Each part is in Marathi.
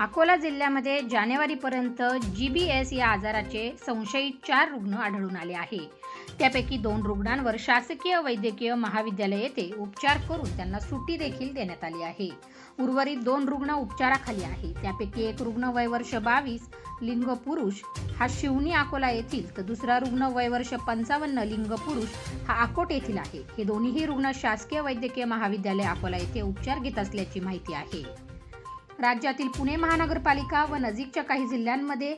अकोला जिल्ह्यामध्ये जानेवारीपर्यंत जी बी एस या आजाराचे संशयित चार रुग्ण आढळून आले आहे. त्यापैकी दोन रुग्णांवर शासकीय वैद्यकीय महाविद्यालय येथे उपचार करून त्यांना सुट्टी देखील देण्यात आली आहे. उर्वरित दोन रुग्ण उपचाराखाली आहे त्यापैकी एक रुग्ण वयवर्ष बावीस लिंग पुरुष हा शिवनी अकोला येथील तर दुसरा रुग्ण वयवर्ष पंचावन्न लिंग पुरुष हा अकोट येथील आहे. हे दोन्हीही रुग्ण शासकीय वैद्यकीय महाविद्यालय अकोला येथे उपचार घेत असल्याची माहिती आहे. राज्यातील पुणे महानगरपालिका व नजीकच्या काही जिल्ह्यांमध्ये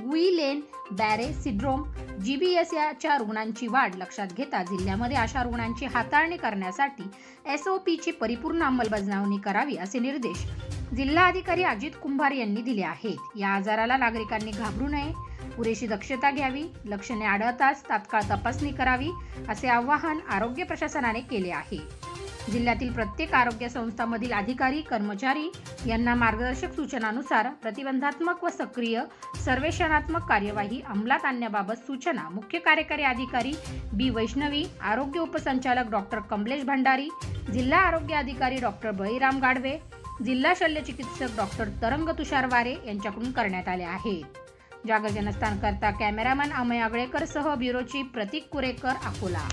गुई लेन बॅरे सिड्रोम जीबीएस याच्या रुग्णांची वाढ लक्षात घेता जिल्ह्यामध्ये अशा रुग्णांची हाताळणी करण्यासाठी एस ओ पीची परिपूर्ण अंमलबजावणी करावी असे निर्देश जिल्हाधिकारी अजित कुंभार यांनी दिले आहेत. या आजाराला नागरिकांनी घाबरू नये. पुरेशी दक्षता घ्यावी. लक्षणे आढळताच तात्काळ तपासणी करावी असे आवाहन आरोग्य प्रशासनाने केले आहे. जिल्ह्यातील प्रत्येक आरोग्य संस्थांमधील अधिकारी कर्मचारी यांना मार्गदर्शक सूचनानुसार प्रतिबंधात्मक व सक्रिय सर्वेक्षणात्मक कार्यवाही अंमलात आणण्याबाबत सूचना मुख्य कार्यकारी अधिकारी बी. वैष्णवी आरोग्य उपसंचालक डॉक्टर कमलेश भंडारी जिल्हा आरोग्य अधिकारी डॉक्टर बळीराम गाडवे जिल्हा शल्यचिकित्सक डॉक्टर तरंग तुषार वारे यांच्याकडून करण्यात आले आहेत जागर जनस्थान करता कॅमेरामॅन अमय आगळेकर सह ब्युरो चीफ प्रतीक कुरेकर अकोला.